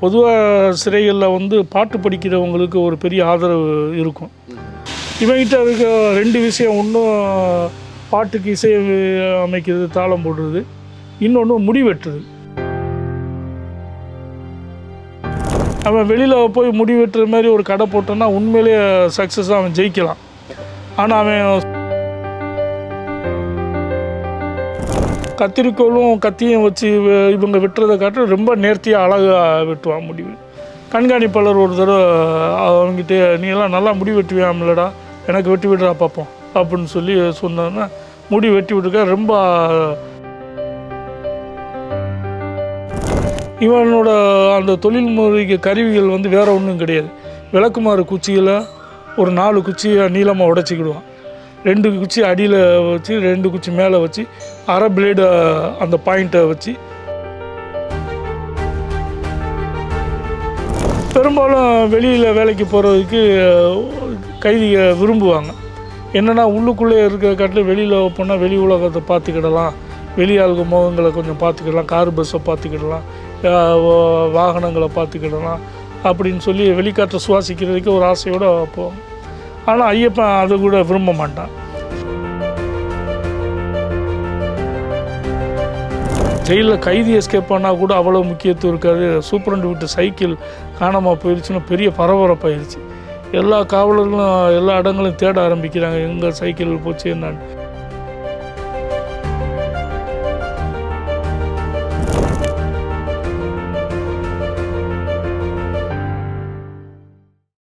பொதுவாக சிறைகளில் வந்து பாட்டு படிக்கிறவங்களுக்கு ஒரு பெரிய ஆதரவு இருக்கும். இவங்கிட்ட இருக்க ரெண்டு விஷயம். ஒன்றும் பாட்டுக்கு இசை அமைக்கிறது தாளம் போடுறது. இன்னொன்று முடி வெட்டுறது. அவன் வெளியில் போய் முடி வெட்டுற மாதிரி ஒரு கடை போட்டோன்னா உண்மையிலேயே சக்ஸஸாக அவன் ஜெயிக்கலாம். ஆனால் அவன் கத்திரிக்கோலும் கத்தியும் வச்சு இவங்க வெட்டுறதை காட்டு ரொம்ப நேர்த்தியாக அழகாக வெட்டுவான் முடிவு. கண்காணிப்பாளர் ஒரு தடவை அவங்ககிட்ட நீ எல்லாம் நல்லா முடி வெட்டுவியாமலடா? எனக்கு வெட்டி விடுறா பார்ப்போம் அப்படின்னு சொல்லி சொன்னோன்னா முடி வெட்டி விட்டுருக்க ரொம்ப இவனோட அந்த தொழில்முறைக்கு கருவிகள் வந்து வேற ஒன்றும் கிடையாது. விளக்குமாறு குச்சியில் ஒரு நாலு குச்சியை நீளமாக உடச்சிக்கிடுவான். ரெண்டு குச்சி அடியில் வச்சு ரெண்டு குச்சி மேலே வச்சு அரை பிளேடு அந்த பாயிண்ட்டை வச்சு. பெரும்பாலும் வெளியில் வேலைக்கு போகிறதுக்கு கைதியை விரும்புவாங்க. என்னென்னா உள்ளுக்குள்ளே இருக்கிற காட்டில் வெளியில் போனால் வெளி உலகத்தை பார்த்துக்கிடலாம். வெளியாளுக்கு முகங்களை கொஞ்சம் பார்த்துக்கிடலாம். கார் பஸ்ஸை பார்த்துக்கிடலாம். வாகனங்களை பார்த்துக்கிடலாம். அப்படின்னு சொல்லி வெளிக்காற்றை சுவாசிக்கிறதுக்கு ஒரு ஆசையோடு போவாங்க. ஆனால் ஐயப்பன் அதை கூட விரும்ப மாட்டான். ஜெயிலில் கைதி எஸ்கேப் பண்ணால் கூட அவ்வளோ முக்கியத்துவம் இருக்காது. சூப்பரண்டு விட்டு சைக்கிள் காணாமல் போயிடுச்சுன்னு பெரிய பரபரப்பாயிடுச்சு எல்லா காவலர்களும் எல்லா இடங்களையும் தேட ஆரம்பிக்கிறாங்க. எங்கே சைக்கிள் போச்சு என்னன்னு.